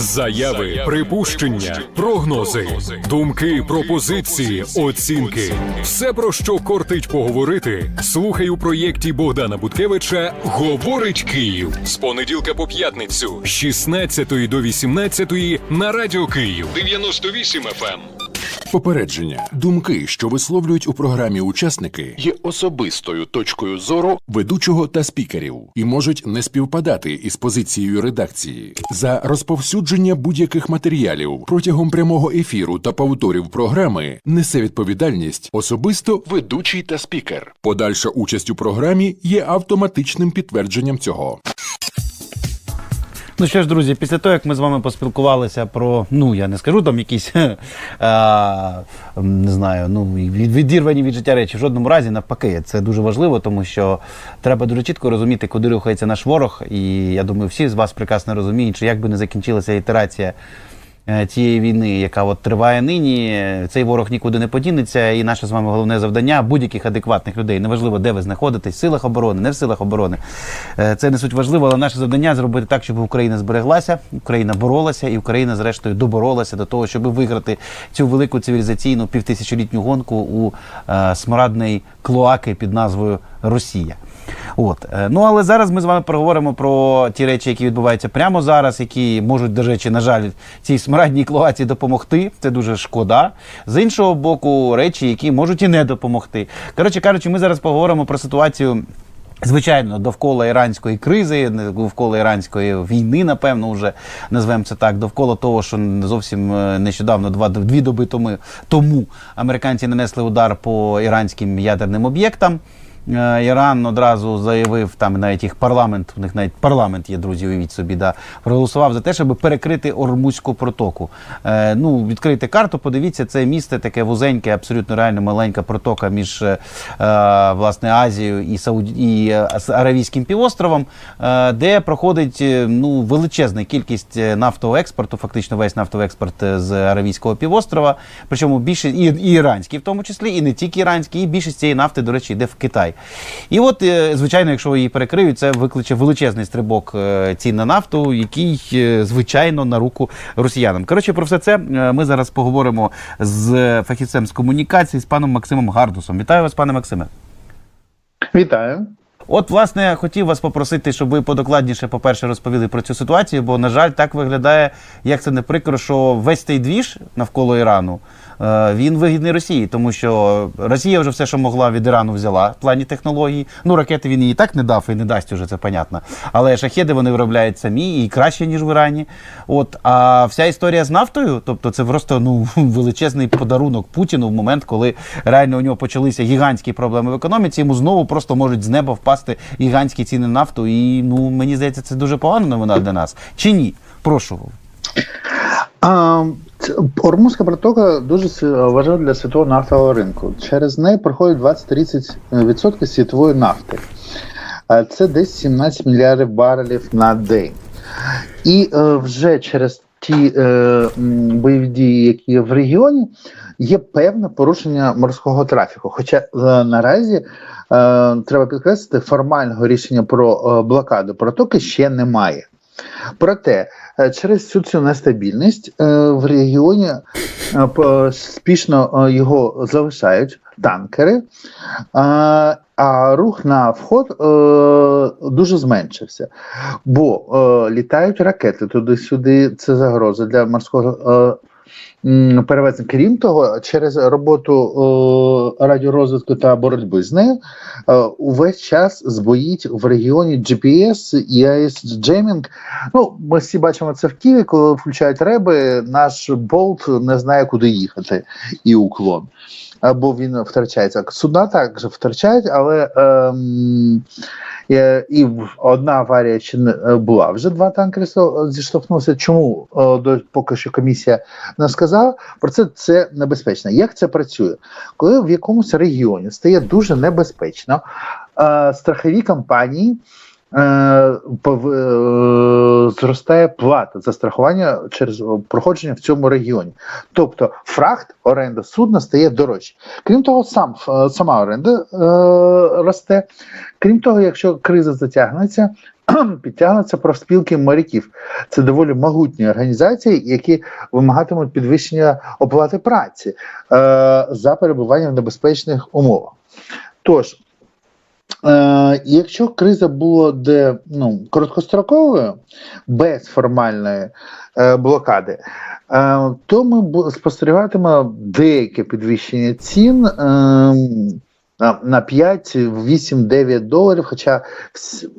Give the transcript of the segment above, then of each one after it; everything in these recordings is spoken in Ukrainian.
Заяви, припущення, прогнози, думки, пропозиції, оцінки. Все про що кортить поговорити. Слухай у проєкті Богдана Буткевича Говорить Київ з понеділка по п'ятницю з 16 до 18 на радіо Київ 98 FM. Попередження. Думки, що висловлюють у програмі учасники, є особистою точкою зору ведучого та спікерів і можуть не співпадати із позицією редакції. За розповсюдження будь-яких матеріалів протягом прямого ефіру та повторів програми несе відповідальність особисто ведучий та спікер. Подальша участь у програмі є автоматичним підтвердженням цього. Ну що ж, друзі, після того, як ми з вами поспілкувалися про, ну я не скажу там якісь а, не знаю, ну відірвані від життя речі. В жодному разі навпаки, це дуже важливо, тому що треба дуже чітко розуміти, куди рухається наш ворог. І я думаю, всі з вас прекрасно розуміють, що як би не закінчилася ітерація. Е, Тієї війни, яка от триває нині, е, цей ворог нікуди не подінеться. І наше з вами головне завдання будь-яких адекватних людей, неважливо, де ви знаходитесь, в силах оборони, не в силах оборони. Е, Це не суть важливо, але наше завдання зробити так, щоб Україна збереглася, Україна боролася, і Україна, зрештою, доборолася до того, щоб виграти цю велику цивілізаційну півтисячолітню гонку у е, смарадної клоаки під назвою Росія. От Е, ну але зараз ми з вами поговоримо про ті речі, які відбуваються прямо зараз, які можуть, до речі, на жаль, цій смарадній клоаці допомогти. Це дуже шкода. З іншого боку, речі, які можуть і не допомогти. Коротше кажучи, ми зараз поговоримо про ситуацію. Звичайно, довкола іранської кризи, довкола іранської війни, напевно, вже назвемо це так, довкола того, що зовсім е, нещодавно, два дві доби тому, тому американці нанесли удар по іранським ядерним об'єктам. Е, Іран одразу заявив, там навіть їх парламент, у них навіть парламент є, друзі, уявіть собі, да, проголосував за те, щоб перекрити Ормузьку протоку. Е, ну, відкрийте карту, подивіться, це місце таке вузеньке, абсолютно реально маленька протока між е, е, власне Азією і Сауді і е, Аравійським півостровом, е, де проходить ну, величезна кількість нафтового експорту, фактично весь нафтовий експорт з Аравійського півострова. Причому більше і, і іранський, в тому числі, і не тільки іранський, і більшість цієї нафти, до речі, йде в Китай. І от, е, звичайно, якщо її перекриють, це викличе величезний стрибок е, цін на нафту, який, е, звичайно, на руку росіянам. Коротше, про все це ми зараз поговоримо з фахівцем з комунікації, з паном Максимом Гардусом. Вітаю вас, пане Максиме. Вітаю. От, власне, хотів вас попросити, щоб ви подокладніше, по-перше, розповіли про цю ситуацію, бо, на жаль, так виглядає, як це не прикро, що весь цей двіж навколо Ірану він вигідний Росії, тому що Росія вже все, що могла від Ірану, взяла в плані технологій. Ну, ракети він їй так не дав і не дасть уже, це понятно. Але шахеди вони виробляють самі і краще, ніж в Ірані. От, а вся історія з нафтою, тобто це просто ну, величезний подарунок Путіну в момент, коли реально у нього почалися гігантські проблеми в економіці, йому знову просто можуть з неба впасти гігантські ціни на нафту. І ну мені здається, це дуже погана новина для нас. Чи ні? Прошу. А, ц- Ормузька протока дуже важлива для світового нафтового ринку. Через неї проходить 20-30% світової нафти. Це десь 17 мільярдів барелів на день. І е, вже через ті е, бойові дії, які є в регіоні, є певне порушення морського трафіку. Хоча е, наразі е, треба підкреслити, формального рішення про е, блокаду протоки ще немає. Проте е, через всю цю нестабільність е, в регіоні е, спішно його залишають танкери, а, рух на вход дуже зменшився. Бо літають ракети туди-сюди, це загроза для морського. М, Перевезення. Крім того, через роботу е, радіорозвитку та боротьби з нею е, увесь час збоїть в регіоні GPS і AIS Jamming. Ну, ми всі бачимо це в Києві, коли включають реби, наш болт не знає, куди їхати, і уклон. Або він втрачається. Судна також втрачають, але ем, е, і одна аварія ще не е, була. Вже два танкери со- зіштовхнулися. Чому е, поки що комісія не сказала? Про це це небезпечно. Як це працює? Коли в якомусь регіоні стає дуже небезпечно, е, страхові компанії е, е, зростає плата за страхування через проходження в цьому регіоні. Тобто фрахт, оренда судна стає дорожче. Крім того, сам е, сама оренда е, росте. Крім того, якщо криза затягнеться. Підтягнуться профспілки моряків. Це доволі могутні організації, які вимагатимуть підвищення оплати праці е, за перебування в небезпечних умовах. Тож, е, якщо криза була де ну, короткостроковою, без формальної е, блокади, е, то ми спостерігатимемо деяке підвищення цін. Е, на- на 5, 8, 9 доларів. Хоча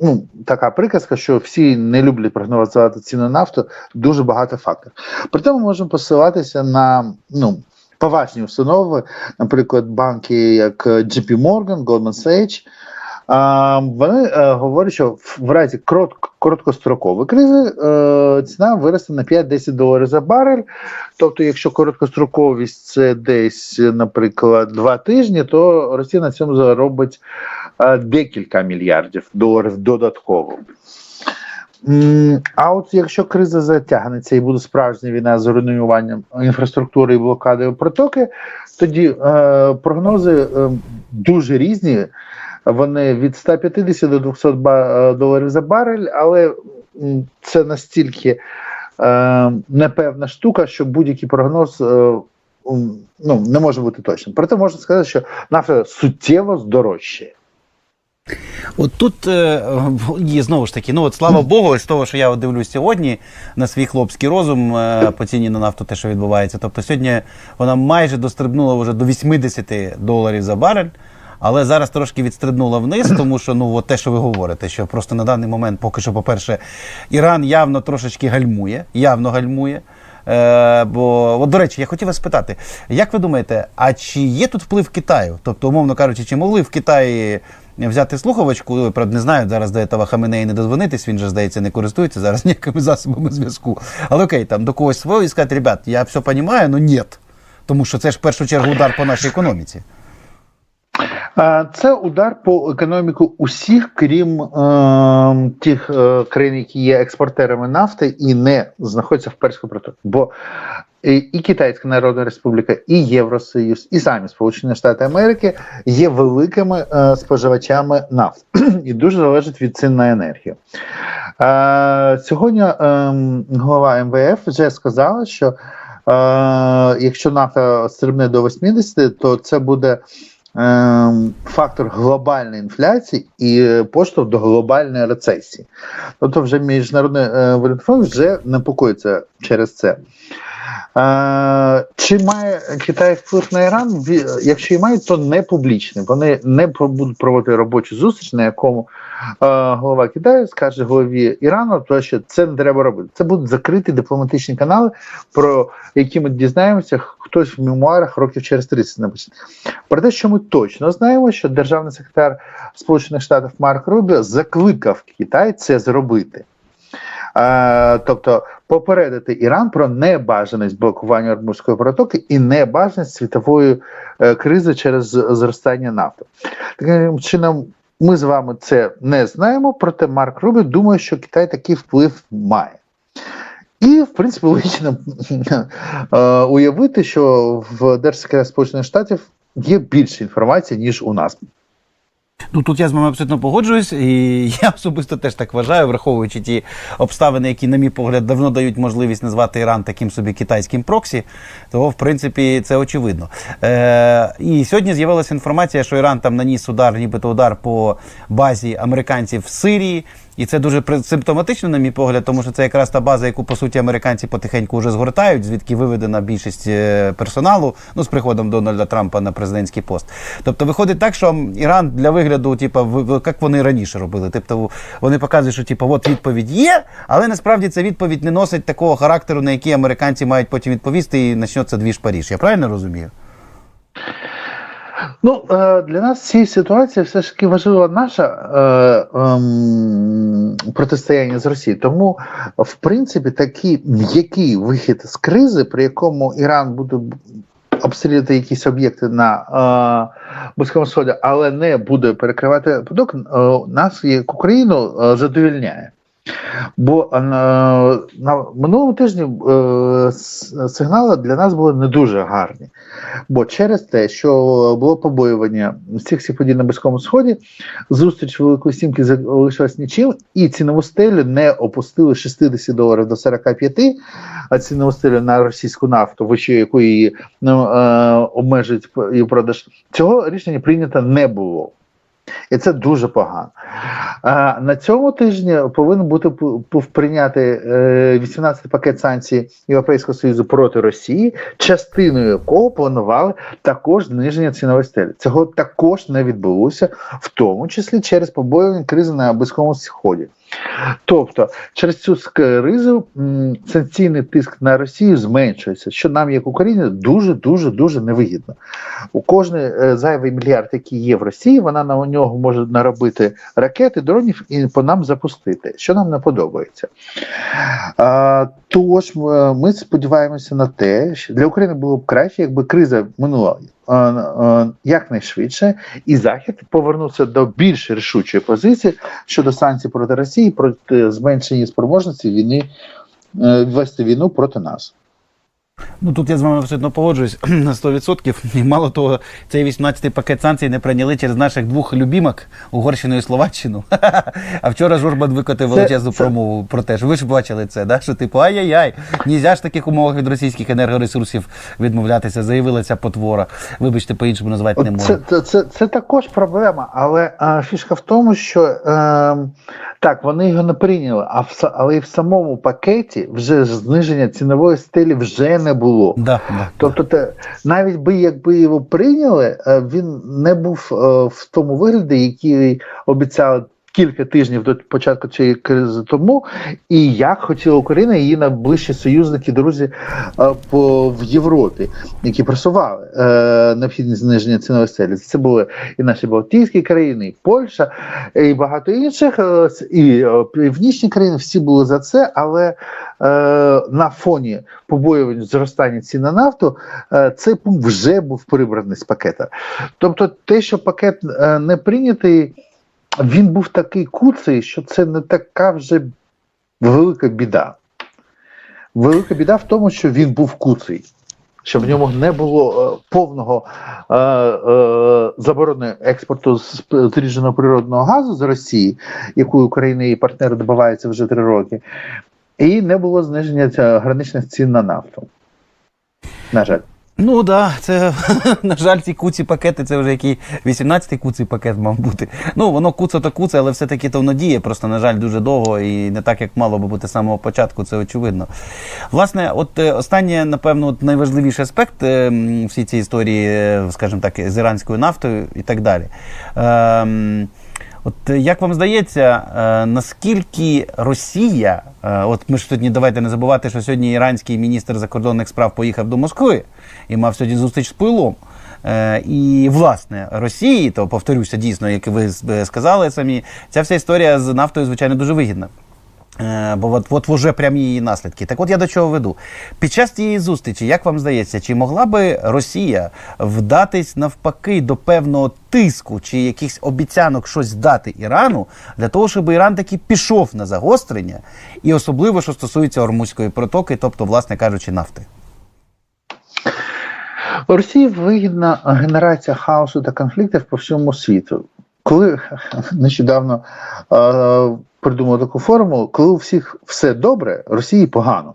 ну, така приказка, що всі не люблять прогнозувати ціну нафту, дуже багато факторів. Проте ми можемо посилатися на ну, поважні установи, наприклад, банки як JP Morgan, Goldman Sachs. Вони е, говорять, що в- разі коротко, короткострокової кризи е, ціна виросте на 5-10 доларів за барель. Тобто, якщо короткостроковість це десь, наприклад, два тижні, то Росія на цьому заробить е, декілька мільярдів доларів додатково. А от якщо криза затягнеться і буде справжня війна з руйнуванням інфраструктури і блокадою протоки, тоді е, прогнози е, дуже різні. Вони від 150 до 200 е, доларів за барель, але це настільки е, непевна штука, що будь-який прогноз е, ну, не може бути точним. Проте можна сказати, що нафта суттєво здорожчає. От тут е, знову ж таки, ну от слава Богу, з того, що я дивлюсь сьогодні на свій хлопський розум е, по ціні на нафту, те, що відбувається. Тобто сьогодні вона майже дострибнула вже до 80 доларів за барель. Але зараз трошки відстрибнула вниз, тому що ну от те, що ви говорите, що просто на даний момент, поки що, по-перше, Іран явно трошечки гальмує, явно гальмує. Е, бо, от, до речі, я хотів вас спитати, як ви думаєте, а чи є тут вплив Китаю? Тобто, умовно кажучи, чи могли в Китаї взяти слухавочку? Ой, Правда, не знаю, зараз до этого Хаменеї не дозвонитись, він же, здається, не користується зараз ніякими засобами зв'язку. Але окей, там до когось свого і сказати, ребят, я все розумію, але ні. Тому що це ж в першу чергу удар по нашій економіці. Е, Це удар по економіку усіх, крім е, тих е, країн, які є експортерами нафти і не знаходяться в перському протоці. Бо і, і Китайська Народна Республіка, і Євросоюз, і самі Сполучені Штати Америки є великими е, споживачами нафти і дуже залежать від цін на енергію. Е, сьогодні е, голова МВФ вже сказала, що е, якщо нафта стрибне до 80, то це буде е, фактор глобальної інфляції і е, поштовх до глобальної рецесії. Тобто, вже міжнародний е, валютний фонд вже непокоїться через це. Е, чи має Китай вплив на Іран? Якщо і має, то не публічний. Вони не будуть проводити робочу зустріч, на якому голова Китаю скаже голові Ірану, то що це не треба робити. Це будуть закриті дипломатичні канали, про які ми дізнаємося, хтось в мемуарах років через 30 напише. Про те, що ми точно знаємо, що державний секретар Сполучених Штатів Марк Рубіо закликав Китай це зробити. Е, тобто попередити Іран про небажаність блокування Ормузької протоки і небажаність світової е, кризи через зростання нафти. Таким чином, ми з вами це не знаємо, проте Марк Рубі думає, що Китай такий вплив має. І, в принципі, логічно е, уявити, що в Держсекретарі Сполучених Штатів є більше інформації, ніж у нас. Ну тут я з вами абсолютно погоджуюсь, і я особисто теж так вважаю, враховуючи ті обставини, які, на мій погляд, давно дають можливість назвати Іран таким собі китайським проксі, то в принципі це очевидно. Е, і сьогодні з'явилася інформація, що Іран там наніс удар, нібито удар по базі американців в Сирії. І це дуже симптоматично, на мій погляд, тому що це якраз та база, яку по суті американці потихеньку вже згортають, звідки виведена більшість е, персоналу, ну з приходом Дональда Трампа на президентський пост. Тобто виходить так, що Іран для вигляду, типу, як вони раніше робили. Тобто вони показують, що типу, от відповідь є, але насправді ця відповідь не носить такого характеру, на який американці мають потім відповісти, і почнеться двіж Паріж. Я правильно розумію? Ну, е, для нас в ситуації все ж таки важлива наша е, ем, протистояння з Росією. Тому, в принципі, такий м'який вихід з кризи, при якому Іран буде обстрілювати якісь об'єкти на е, Близькому Сході, але не буде перекривати поток, е, нас як Україну задовільняє. Бо е, на, на минулому тижні е, сигнали для нас були не дуже гарні. Бо через те, що було побоювання всіх цих подій на Близькому Сході, зустріч Великої Сімки залишилась нічим, і цінову стелю не опустили 60 доларів до 45, а цінову стелю на російську нафту, вище якої ну, е, обмежують її продаж. Цього рішення прийнято не було. І це дуже погано. А на цьому тижні повинен бути прийняти е, 18 пакет санкцій Європейського Союзу проти Росії, частиною якого планували також зниження цінової стелі. Цього також не відбулося, в тому числі через побоювання кризи на Близькому Сході. Тобто, через цю кризу санкційний тиск на Росію зменшується, що нам, як Україні, дуже дуже дуже невигідно. У кожний е, зайвий мільярд, який є в Росії, вона на нього може наробити ракети, дронів і по нам запустити, що нам не подобається. А, тож е, ми сподіваємося на те, що для України було б краще, якби криза минула е, е, якнайшвидше, і Захід повернувся до більш рішучої позиції щодо санкцій проти Росії, проти зменшення спроможності війни вести війну проти нас. Ну тут я з вами абсолютно погоджуюсь на 100%. І мало того, цей 18-й пакет санкцій не прийняли через наших двох любімок Угорщину і Словаччину. А вчора Журбан викотив величезну промову про те, що ви ж бачили це, да? що типу ай-яй-яй, нельзя ж в таких умовах від російських енергоресурсів відмовлятися, заявила ця потвора. Вибачте, по-іншому назвати не можу. Це, це, це, це також проблема, але а, фішка в тому, що е, так, вони його не прийняли, а в, але і в самому пакеті вже зниження цінової стелі вже не було. Да, да. Тобто, те, навіть би якби його прийняли, е, він не був е, в тому вигляді, який обіцяли. Кілька тижнів до початку цієї кризи тому, і як хотіла Україна, її найближчі союзники, друзі е, по в Європі, які просували е, необхідність зниження цінової стелі. Це були і наші Балтійські країни, і Польща, і багато інших, е, і е, північні країни. Всі були за це, але е, на фоні побоювань зростання цін на нафту, е, цей пункт вже був прибраний з пакета. Тобто, те, що пакет е, не прийнятий, він був такий куций, що це не така вже велика біда. Велика біда в тому, що він був куций. Що в ньому не було е, повного е, е, заборони експорту з- зрідженого природного газу з Росії, якою Україна і партнери добиваються вже три роки, і не було зниження граничних цін на нафту. На жаль. Ну да, це на жаль, ці куці пакети, це вже який 18-й куций пакет мав бути. Ну воно куце то куце, але все-таки то воно діє. Просто на жаль, дуже довго і не так, як мало би бути з самого початку. Це очевидно. Власне, от е, останнє, напевно, от найважливіший аспект е, всій цій історії, е, скажімо так, з іранською нафтою і так далі. Ем, От як вам здається, е, наскільки Росія, е, от ми ж сьогодні давайте не забувати, що сьогодні іранський міністр закордонних справ поїхав до Москви і мав сьогодні зустріч з Пилом. Е, І власне Росії, то повторюся, дійсно, як ви е, сказали самі, ця вся історія з нафтою, звичайно, дуже вигідна. Е, Бо от, от вже прямі її наслідки. Так от я до чого веду. Під час цієї зустрічі, як вам здається, чи могла би Росія вдатись навпаки до певного тиску чи якихось обіцянок щось дати Ірану для того, щоб Іран таки пішов на загострення, і особливо, що стосується Ормузької протоки, тобто, власне кажучи, нафти? Росії вигідна генерація хаосу та конфліктів по всьому світу. Коли нещодавно е, придумали таку формулу, коли у всіх все добре, Росії погано.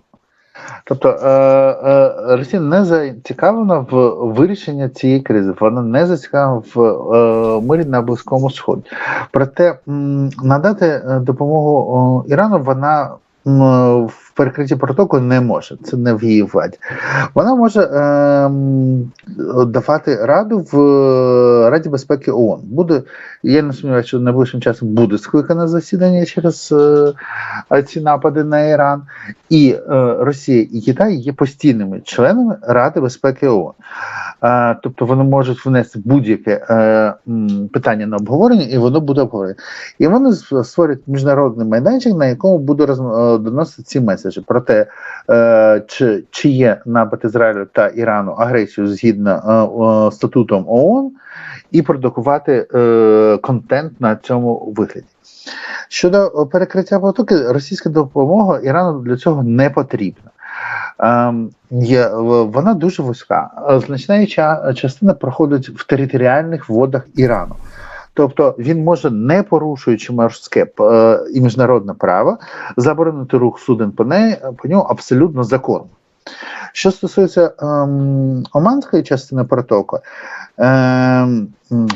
Тобто е, е, Росія не зацікавлена в вирішенні цієї кризи, вона не зацікавлена в е, мирі на Близькому Сході. Проте м, надати е, допомогу о, Ірану вона в перекритті протоколу не може. Це не в її владі. Вона може е, давати раду в е, Раді безпеки ООН. Буде, я не сумніваюся, що найближчим часом буде скликане засідання через е, ці напади на Іран. І е, Росія і Китай є постійними членами Ради безпеки ООН. Е, тобто вони можуть внести будь-яке е, питання на обговорення, і воно буде обговорення. І вони створюють міжнародний майданчик, на якому буде е, доносити ці меседжі про те, чи, чи є напад Ізраїлю та Ірану агресію згідно статутом ООН, і продукувати контент на цьому вигляді. Щодо перекриття потоки, російська допомога Ірану для цього не потрібна. Ем, є, вона дуже вузька. Е, Значна її частина проходить в територіальних водах Ірану. Тобто він може, не порушуючи морське е, і міжнародне право, заборонити рух суден по, неї, по ньому абсолютно законно. Що стосується ем, оманської частини протоку, ем,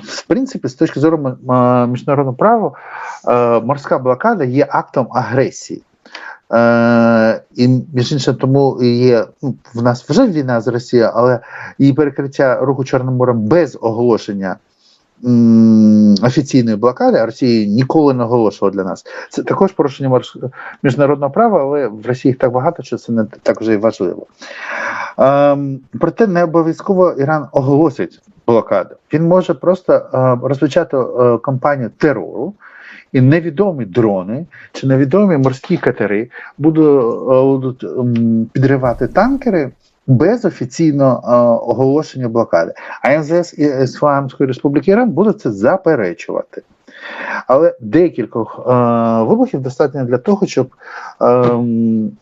в принципі, з точки зору міжнародного права, е, морська блокада є актом агресії. Е, і між іншим, тому є ну, в нас вже війна з Росією, але її перекриття руху Чорним морем без оголошення офіційної блокади, а Росія ніколи не оголошувала для нас. Це також порушення міжнародного права, але в Росії їх так багато, що це не так вже і важливо. Ем, проте не обов'язково Іран оголосить блокаду. Він може просто е, розпочати е, кампанію терору. І невідомі дрони чи невідомі морські катери е, будуть ем, підривати танкери без офіційного е, оголошення блокади. А МЗС і Ісламської Республіки Іран будуть це заперечувати. Але декількох е, вибухів достатньо для того, щоб е,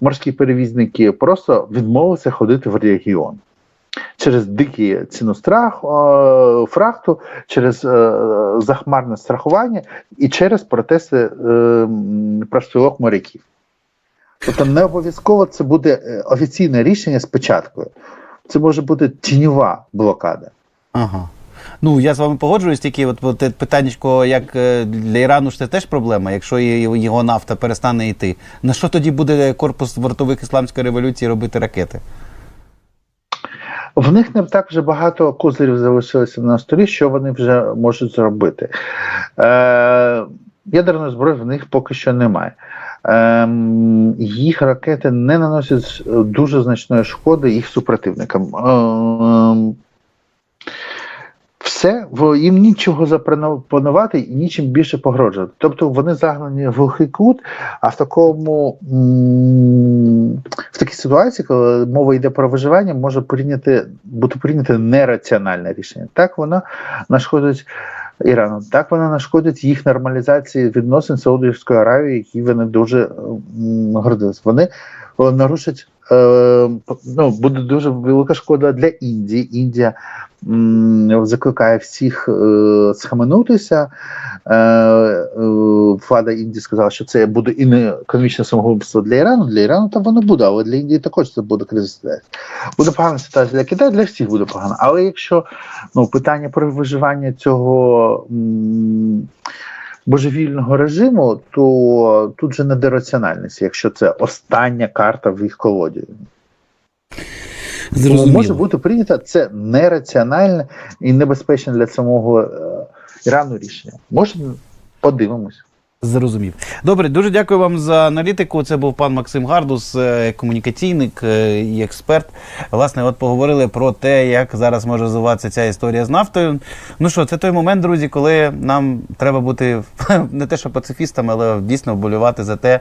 морські перевізники просто відмовилися ходити в регіон. Через дикі ціну страх, е, фрахту, через е, захмарне страхування і через протести е, моряків. Тобто не обов'язково це буде е, офіційне рішення спочатку. Це може бути тіньова блокада. Ага. Ну, я з вами погоджуюсь, тільки от, от як е, для Ірану ж це теж проблема, якщо його нафта перестане йти. На що тоді буде корпус вартових ісламської революції робити ракети? В них не так вже багато козирів залишилося на столі, що вони вже можуть зробити. Е, ядерної зброї в них поки що немає. Е, їх ракети не наносять дуже значної шкоди їх супротивникам. Ем, все, їм нічого запропонувати і нічим більше погрожувати. Тобто вони загнані в глухий кут, а в такому в такій ситуації, коли мова йде про виживання, може прийняти бути прийняте нераціональне рішення. Так воно нашкодить Ірану, так воно нашкодить їх нормалізації відносин з Саудівською Аравією, які вони дуже гордились. Вони е, нарушать. Е, Ну, буде дуже велика шкода для Індії. Індія закликає всіх е, схаменутися. Е, влада Індії сказала, що це буде і не економічне самогубство для Ірану. Для Ірану там воно буде, але для Індії також це буде ситуація. Буде погана ситуація для Китаю, для всіх буде погано. Але якщо ну, питання про виживання цього. м, Божевільного режиму, то тут же не до раціональності, якщо це остання карта в їх колоді. Зрозуміло. може бути прийнято це нераціональне і небезпечне для самого е, Ірану рішення. Може, подивимось. Зрозумів. Добре, дуже дякую вам за аналітику. Це був пан Максим Гардус, е, комунікаційник е, і експерт. Власне, от поговорили про те, як зараз може розвиватися ця історія з нафтою. Ну що, це той момент, друзі, коли нам треба бути не те, що пацифістами, але дійсно вболювати за те.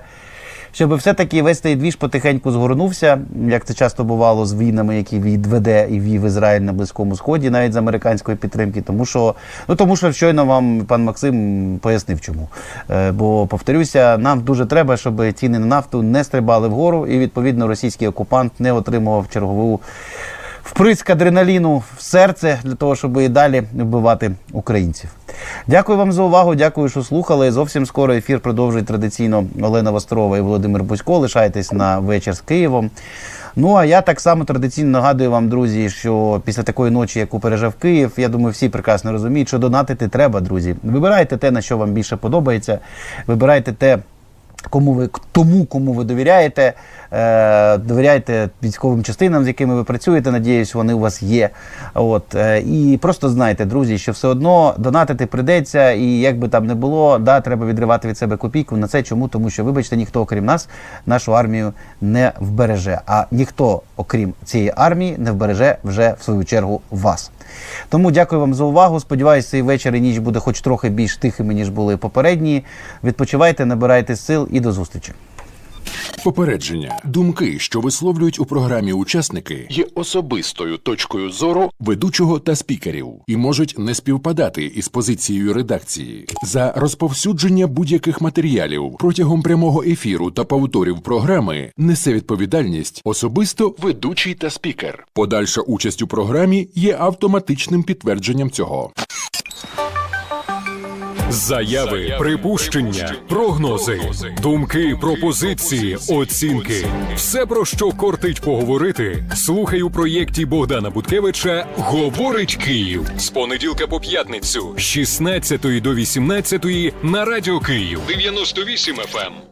Щоб все-таки весь цей двіж потихеньку згорнувся, як це часто бувало з війнами, які відведе і вів Ізраїль на Близькому Сході, навіть з американської підтримки, тому що ну тому що щойно вам пан Максим пояснив, чому. Е, бо повторюся, нам дуже треба, щоб ціни на нафту не стрибали вгору, і відповідно російський окупант не отримував чергову вприск адреналіну в серце для того, щоб і далі вбивати українців. Дякую вам за увагу. Дякую, що слухали. Зовсім скоро ефір продовжують традиційно Олена Вострова і Володимир Бузько. Лишайтесь на вечір з Києвом. Ну а я так само традиційно нагадую вам, друзі, що після такої ночі, яку пережив Київ, я думаю, всі прекрасно розуміють, що донатити треба, друзі. Вибирайте те, на що вам більше подобається. Вибирайте те, кому ви тому, кому ви довіряєте. Е, довіряйте військовим частинам, з якими ви працюєте. Надіюсь, вони у вас є. От е, і просто знайте, друзі, що все одно донатити прийдеться, і як би там не було, да, треба відривати від себе копійку на це. Чому? Тому що, вибачте, ніхто, окрім нас, нашу армію не вбереже. А ніхто, окрім цієї армії, не вбереже вже в свою чергу вас. Тому дякую вам за увагу. Сподіваюся, цей вечір і ніч буде хоч трохи більш тихими, ніж були попередні. Відпочивайте, набирайте сил і до зустрічі. Попередження. Думки, що висловлюють у програмі учасники, є особистою точкою зору ведучого та спікерів і можуть не співпадати із позицією редакції. За розповсюдження будь-яких матеріалів протягом прямого ефіру та повторів програми несе відповідальність особисто ведучий та спікер. Подальша участь у програмі є автоматичним підтвердженням цього. Заяви, припущення, прогнози, думки, пропозиції, оцінки. Все про що кортить поговорити. Слухай у проєкті Богдана Буткевича Говорить Київ з понеділка по п'ятницю з 16 до 18 на радіо Київ 98 FM.